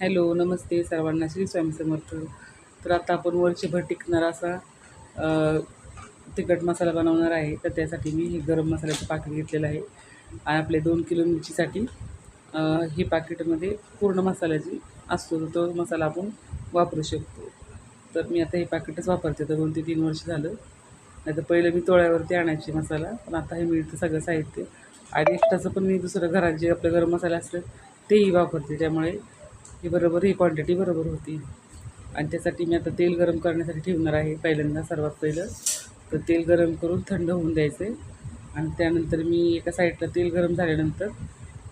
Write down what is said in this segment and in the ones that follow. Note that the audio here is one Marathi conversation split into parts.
हॅलो नमस्ते सर्वांना. श्री स्वामी समर्थ. तर आता आपण वरचीभर टिकणारा असा तिखट मसाला बनवणार आहे. तर त्यासाठी मी हे गरम मसाल्याचं पाकिट घेतलेलं आहे. आणि आपले दोन किलो मिरचीसाठी हे पाकिटमध्ये पूर्ण मसाल्याची असतो तर तो मसाला आपण वापरू शकतो. तर मी आता हे पाकिटच वापरते. तर दोन ते तीन वर्ष झालं. नाही तर पहिलं मी तोळ्यावरती आणायची मसाला. पण आता हे मिळतं सगळं साहित्य. आणि एक्स्ट्राचं पण मी दुसरं घरात जे आपलं गरम मसाला असतं तेही वापरते. त्यामुळे ही बरोबर ही क्वांटिटी बरोबर होती. आणि त्यासाठी मी आता तेल गरम करण्यासाठी ठेवणार आहे. पहिल्यांदा सर्वात पहिलं तर तेल गरम करून थंड होऊन द्यायचं. आहे आणि त्यानंतर मी एका साईडला तेल गरम झाल्यानंतर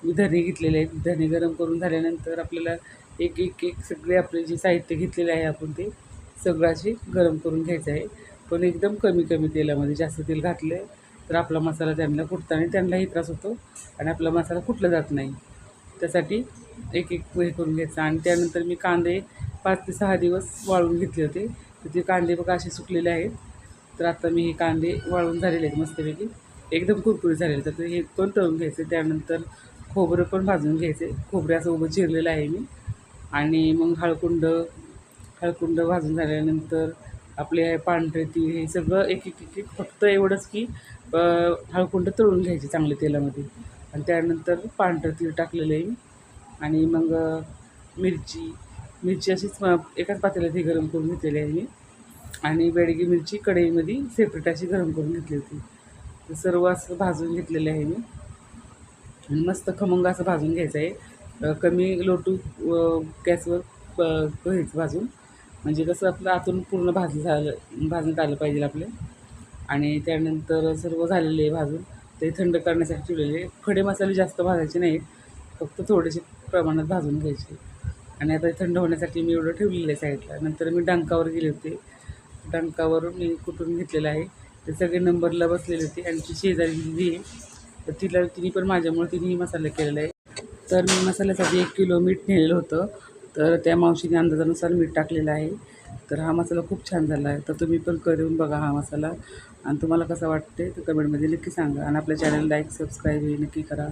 मी धने घेतलेले आहेत. धने गरम करून झाल्यानंतर आपल्याला एक एक एक सगळे आपले जे साहित्य घेतलेले आहे आपण ते सगळं असे गरम करून घ्यायचं आहे. पण एकदम कमी कमी तेलामध्ये जास्त तेल घातलं तर आपला मसाला त्यांना फुटताना त्यांनाही त्रास होतो आणि आपला मसाला फुटला जात नाही. त्यासाठी एक एक हे करून घ्यायचं. आणि त्यानंतर मी कांदे पाच ते सहा दिवस वाळून घेतले होते. तर ते कांदे बघा असे सुकलेले आहेत. तर आता मी हे कांदे वाळून झालेले आहेत मस्तपैकी. एकदम कुरकुरीत झालेले तर हे पण तळून घ्यायचे. त्यानंतर खोबरं पण भाजून घ्यायचे. खोबरे असं उभं चिरलेलं आहे मी. आणि मग हळकुंड हळकुंड भाजून झाल्यानंतर आपले पांढरे तीळ हे सगळं एक एक एक एक फक्त एवढंच की हळकुंड तळून घ्यायचे चांगले तेलामध्ये. आणि त्यानंतर पांढरं तीळ टाकलेलं आहे मी. आणि मग मिरची. मिरची अशीच एकाच पातेल्यात हे गरम करून घेतलेली आहे मी. आणि बेडगी मिरची कढईमध्ये सेपरेट अशी गरम करून घेतली होती. तर सर्व असं भाजून घेतलेलं आहे मी. आणि मस्त खमंग असं भाजून घ्यायचं आहे. कमी लोटू गॅसवर घ्यायचं भाजून. म्हणजे कसं आपलं आतून पूर्ण भाजलं झालं भाजण्यात आलं पाहिजे आपले. आणि त्यानंतर सर्व झालेले आहे भाजून. ते थंड करण्यासाठी ठेवलेले खडे मसाले जास्त भाजायचे नाहीत. फक्त थोडेसे प्रमाणात भाजून घ्यायचे. आणि आता थंड होण्यासाठी मी एवढं ठेवलेलं आहे साईडला. नंतर मी डंकावर गेले होते. डंकावर मी कुटून घेतलेलं आहे ते सगळे नंबरला बसलेले होते. आणि ती शेजारी दिली आहे तर तिला तिने पण माझ्यामुळे तिनेही मसाला केलेला आहे. तर मी मसाल्यासाठी एक किलो मीठ नेलेलं होतं. तर त्या मावशीने अंदाजानुसार मीठ टाकलेलं आहे. तर हा मसाला खूप छान झाला आहे. तर तुम्ही पण करून बघा हा मसाला. आणि तुम्हाला कसा वाटते तर कमेंटमध्ये नक्की सांगा. आणि आपल्या चॅनल लाईक सबस्क्राईब नक्की करा.